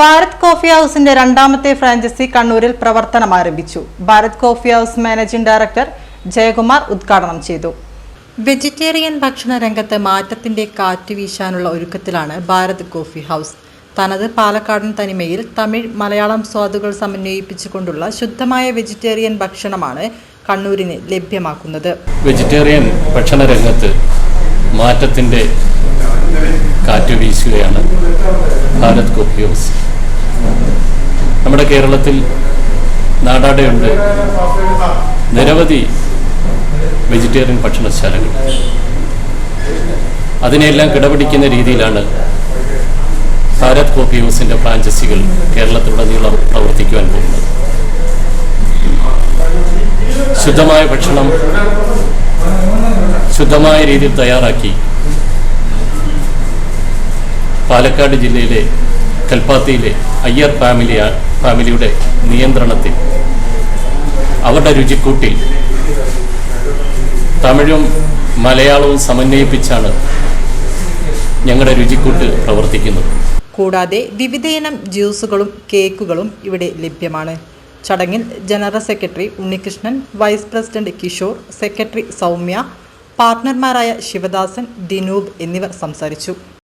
Bharat coffee ഹൗസിന്റെ രണ്ടാമത്തെ franchise കണ്ണൂരിൽ പ്രവർത്തനം ആരംഭിച്ചു. Bharat coffee house managing director Jayakumar ഉദ്ഘാടനം ചെയ്തു. വെജിറ്റേറിയൻ ഭക്ഷണ രംഗത്ത് മാറ്റത്തിന്റെ കാറ്റ് വീശാനുള്ള ഒരുക്കത്തിലാണ് ഭാരത് കോഫി ഹൗസ്. തനത് പാലക്കാടൻ തനിമയിൽ തമിഴ് മലയാളം സ്വാദുകൾ സമന്വയിപ്പിച്ചുകൊണ്ടുള്ള ശുദ്ധമായ വെജിറ്റേറിയൻ ഭക്ഷണമാണ് കണ്ണൂരിന് ലഭ്യമാക്കുന്നത്. വെജിറ്റേറിയൻ ഭക്ഷണ രംഗത്ത് മാറ്റത്തിന്റെ കാറ്റ് വീശുകയാണ് ഭാരത് കോപ്പിയോസ് നമ്മുടെ കേരളത്തിൽ നാടാടെയുണ്ട് നിരവധി വെജിറ്റേറിയൻ ഭക്ഷണശാലകൾ. അതിനെയെല്ലാം കിടപിടിക്കുന്ന രീതിയിലാണ് ഭാരത് കോപ്പി ഹൗസിന്റെ ഫ്രാഞ്ചൈസികൾ കേരളത്തിലുടനീളം പ്രവർത്തിക്കുവാൻ പോകുന്നത്. ശുദ്ധമായ ഭക്ഷണം ശുദ്ധമായ രീതിയിൽ തയ്യാറാക്കി പാലക്കാട് ജില്ലയിലെ കൽപ്പാത്തിയിലെ അയ്യർ ഫാമിലിയ ഫാമിലിയുടെ നിയന്ത്രണത്തിൽ അവരുടെ രുചിക്കൂട്ടിൽ തമിഴും മലയാളവും സമന്വയിപ്പിച്ചാണ് ഞങ്ങളുടെ രുചിക്കൂട്ട് പ്രവർത്തിക്കുന്നത്. കൂടാതെ വിവിധയിനം ജ്യൂസുകളും കേക്കുകളും ഇവിടെ ലഭ്യമാണ്. ചടങ്ങിൽ general secretary Unnikrishnan vice president Kishore secretary Soumya പാർട്ട്ണർമാരായ Sivadasan Dinoob എന്നിവർ സംസാരിച്ചു.